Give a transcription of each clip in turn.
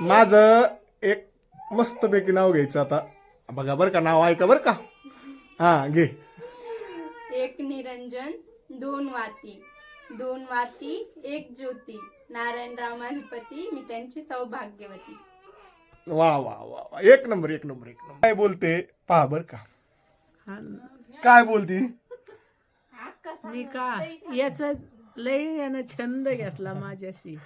माझं एक मस्तपैकी नाव घ्यायचं आता. बघा बरं का नाव ऐका बरं का. हा घे. एक निरंजन दोन वाती. दोन वाती एक ज्योती. नारायणराव माहिपती मी त्यांची सौभाग्यवती. वा वा वा वा. एक नंबर एक नंबर एक नंबर. काय बोलते? पहा बर का. काय बोलती? मी का? याच लय यानं छंद घेतला माझ्याशी.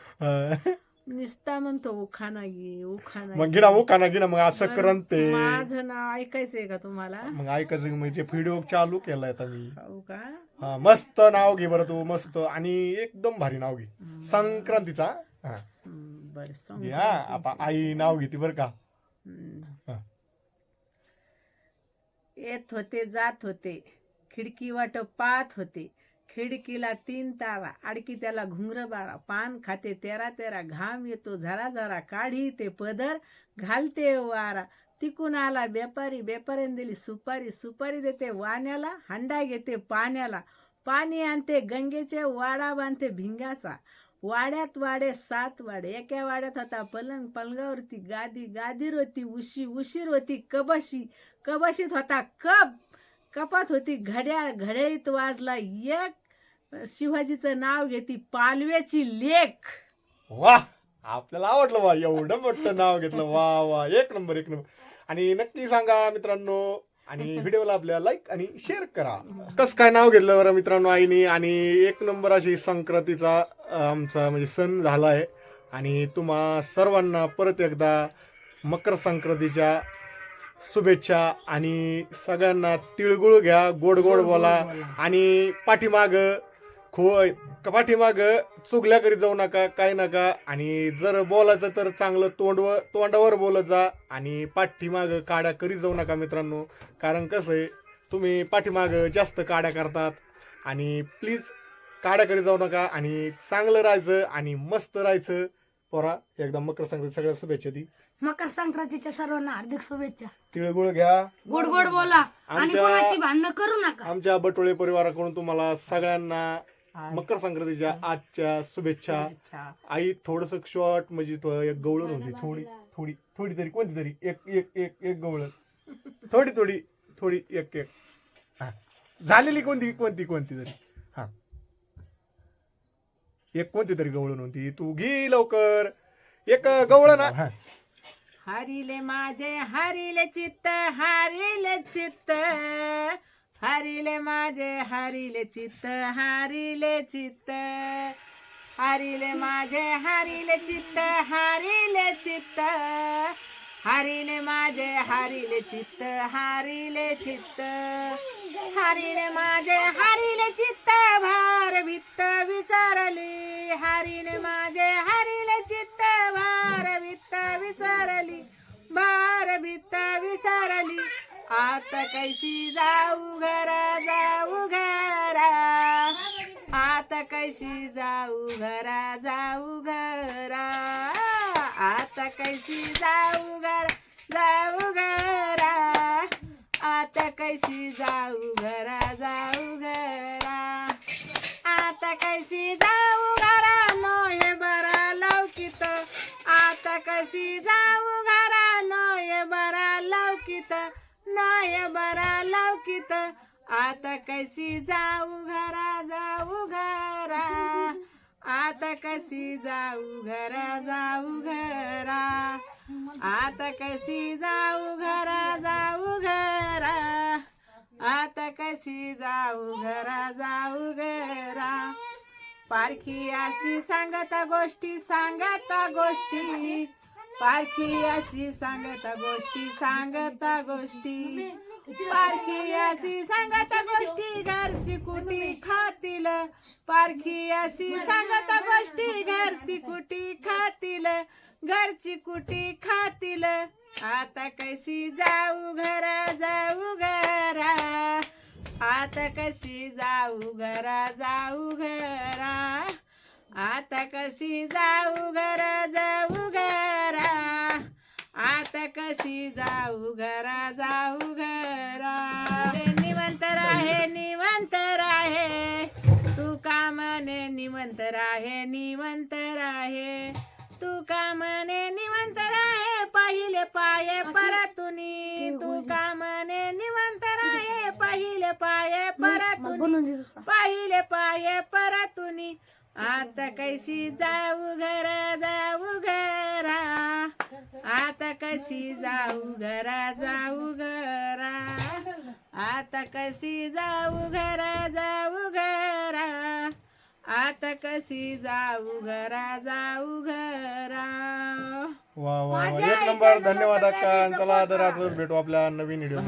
निस्ता म्हणतो उखाणा घे उखाणा मग घे. गिना मुखाना गिना मग असं पण करन ते माझं नाव ऐकायचंय का तुम्हाला? मग ऐकायचं म्हणजे व्हिडिओ चालू केलाय आता मी. हो का? हा, मस्त नाव घे बरं तू मस्त. आणि एकदम भारी नाव घे. संक्रांतीचा हा. बरं घे हा आता आई नाव घेते बरं का. हा. येत होते जात होते. खिडकी वाट पाहत होते. खिडकीला तीन तारा आडकी त्याला घुंगर बाळा पान खाते तेरा तेरा घाम येतो झरा झरा काढी ते पदर घालते वारा. तिकून आला बेपारी व्यापाऱ्याने दिली सुपारी सुपारी देते वाण्याला हंडा घेते पाण्याला. पाणी आणते गंगेचे वाडा बांधते भिंगाचा. वाड्यात वाडे सात वाडे एका वाड्यात होता पलंग पलंगावरती गादी गादीर होती उशी उशीर होती कबशी कबशीत होता कप. कपात होती घड्याळ घड्याळीत वाजला एक शिवाजीचं नाव घेती पालव्याची लेख. वा आपल्याला आवडलं वा एवढं मोठं नाव घेतलं. वा वा एक नंबर एक नंबर. आणि नक्की सांगा मित्रांनो आणि व्हिडिओला आपल्या लाईक आणि शेअर करा. कस काय नाव घेतलं बरं मित्रांनो आईने? आणि एक नंबर अशी संक्रांतीचा आमचा म्हणजे सण झाला आहे. आणि तुम्हा सर्वांना परत एकदा मकर संक्रांतीच्या शुभेच्छा आणि सगळ्यांना तिळगुळ घ्या गोड गोड बोला. आणि पाठीमाग खो पाठीमाग चुगल्या करीत जाऊ नका काय नका. आणि जर बोलायचं तर चांगलं तोंडवर तोंडावर बोलत जा आणि पाठीमाग काड्या करीत जाऊ नका मित्रांनो. कारण कसं आहे तुम्ही पाठीमाग जास्त काड्या करतात आणि प्लीज काड्या करीत जाऊ नका आणि चांगलं राहायचं आणि मस्त राहायचं. पोरा एकदा मकर संक्रांती सगळ्या शुभेच्छा दी. मकर संक्रांतीच्या सर्वांना हार्दिक शुभेच्छा. तिळगुळ घ्या. गोड गोड बोला. आणि आमच्या- कोणाशी भांडणं करू नका. आमच्या बटोळे परिवाराकडून तुम्हाला सगळ्यांना मकर संक्रांतीच्या आजच्या शुभेच्छा. आई थोडस शॉर्ट म्हणजे तो एक गवळण होती. थोडी थोडी थोडी तरी कोणती तरी? एक एक एक एक गवळण. थोडी थोडी थोडी एक एक. हा. झालेली कोणती कोणती कोणती तरी? हा. एक कोणती तरी गवळण होती? तू घे लवकर. एक गवळण. हा. हरिले माझे हरिले चित्त हरिले चित्त. हरिले माझे हरिले चित्त हरिले चित्त. हरिले माझे हरिले चित्त हरिले चित्त. हरिले माझे हरिले चित्त हरिले चित्त. हरिले माझे हरिले चित्त भार भित्त विसरली. हरिले माझे हरिले चित्त भार भित्त विसरली. भार भित्त विसरली. आता कैशी जाऊ घरा जाऊ घरा. आता कैशी जाऊ घरा जाऊ घरा. आता कैशी जाऊ घरा जाऊ घरा. आता कैशी जाऊ घरा जाऊ घरा. आता कैशी जाऊ घरा नो हे बरा लवकित. आता कशी जाऊ नो बरा लौकित आता कशी जाऊ घरा जाऊ घरा. आता कशी जाऊ घरा जाऊ घरा. आता कशी जाऊ घरा जाऊ घरा. आता कशी जाऊ घरा जाऊ घरा. पारखी अशी सांगता गोष्टी सांगता गोष्टी. पारखी अशी सांगता गोष्टी सांगता गोष्टी. पारखी अशी सांगता गोष्टी घरची कुटी खातील. पारखी अशी सांगता गोष्टी घरची कुटी खातील. घरची कुटी खातील. आता कशी जाऊ घरा जाऊ घरा. आता कशी जाऊ घरा जाऊ घरा. आता कशी जाऊ घरा आता कशी जाऊ घरा जाऊ घरा. निवंत राहे निवंत राहे. तू कामने निवंत राहे निवंत राहे? तू कामने निवंत पाये परतुनी. तू कामने निवंत राये पहिले पाये परतुनी. पाहिले पाये परतुनी. आता कशी जाऊ घर जाऊ कशी जाऊ घरा जाऊ घरा? आता कशी जाऊ घरा जाऊ घरा? आता कशी जाऊ घरा जाऊ घरा? वा वा वा. एक नंबर. धन्यवाद अक्का. चला तर आजच भेटू आपल्या नवीन व्हिडिओ